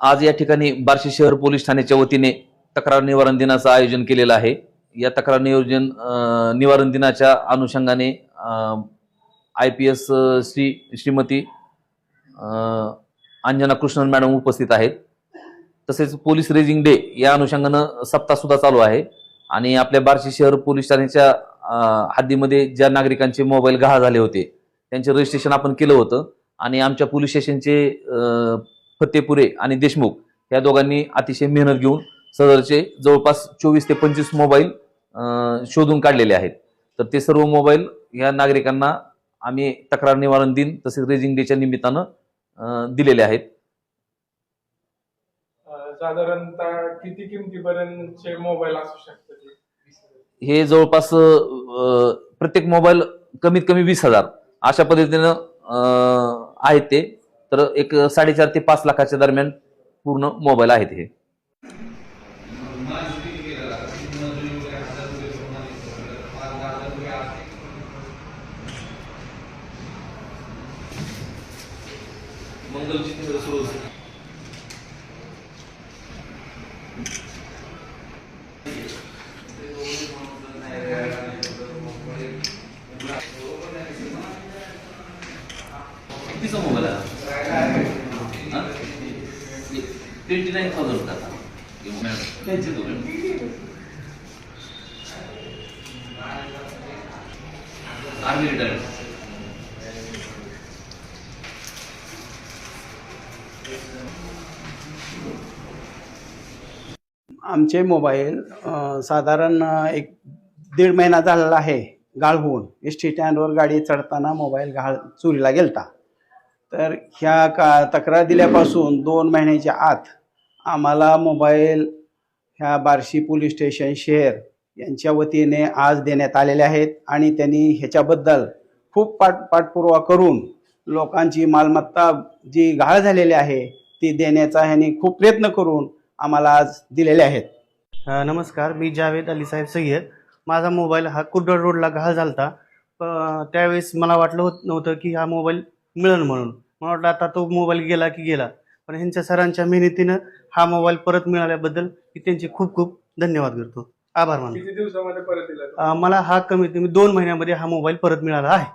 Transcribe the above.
आज या ठिकाणी बार्शी शहर पोलीस ठाण्याच्या वतीने तक्रार निवारण दिनाचं आयोजन केलेलं आहे. या तक्रार नियोजन निवारण दिनाच्या अनुषंगाने I P S Shri Shrimati Anjana Krishnan madam उपस्थित आहेत. तसेच पोलीस रेजिंग डे या अनुषंगानं सप्ताहसुद्धा चालू आहे. आणि आपल्या बार्शी शहर पोलीस ठाण्याच्या हद्दीमध्ये ज्या नागरिकांचे मोबाईल गहाळ झाले होते त्यांचे रजिस्ट्रेशन आपण केलं होतं. आणि आमच्या पोलीस स्टेशनचे फतेपुरे आणि देशमुख या दोघांनी अतिशय मेहनत घेऊन सदरचे जवळपास चोवीस ते पंचवीस मोबाईल शोधून काढलेले आहेत. तर ते सर्व मोबाईल या नागरिकांना आम्ही तक्रार निवारण दिन तसेच रेजिंग डेच्या निमित्तानं दिलेले आहेत. साधारणतः किती किमतीपर्यंतचे मोबाईल असू शकतात हे? जवळपास प्रत्येक मोबाईल कमीत कमी वीस हजार अशा पद्धतीनं आहेत ते. तर एक साडेचार ते पाच लाखाच्या दरम्यान पूर्ण मोबाईल आहेत हे. कितीचा मोबाईल आहे. ट्वेंटी नाईन थाउजंड का त्यांचे आर्मी रिटायर्ड आमचे मोबाईल साधारण एक दीड महिना झालेला आहे. गाळ होऊन एस टी स्टँडवर गाडी चढताना मोबाईल गाळ चोरीला गेलता. तर ह्या का तक्रार दिल्यापासून दोन महिन्याच्या आत आम्हाला मोबाईल ह्या बार्शी पोलीस स्टेशन शहर यांच्या वतीने आज देण्यात आलेले आहेत आणि त्यांनी ह्याच्याबद्दल खूप पाठ पाठपुरावा करून लोकांची मालमत्ता जी घाळ झालेली आहे ती देण्याचा ह्यांनी खूप प्रयत्न करून आम्हाला आज दिलेले आहेत. नमस्कार मी जावेद अलीसाहेब सय्यद. माझा मोबाईल हा कुर्डर रोडला घाल झाला होता त्यावेळेस मला वाटलं होत नव्हतं की हा मोबाईल मिळेल म्हणून. मला वाटलं आता तो मोबाईल गेला की गेला. पण ह्यांच्या सरांच्या मेहनतीनं हा मोबाईल परत मिळाल्याबद्दल मी त्यांचे खूप खूप धन्यवाद करतो. आभार मानतो. किती दिवसामध्ये परत दिला अ, मला हा कमीत कमी दोन महिन्यामध्ये हा मोबाईल परत मिळाला आहे.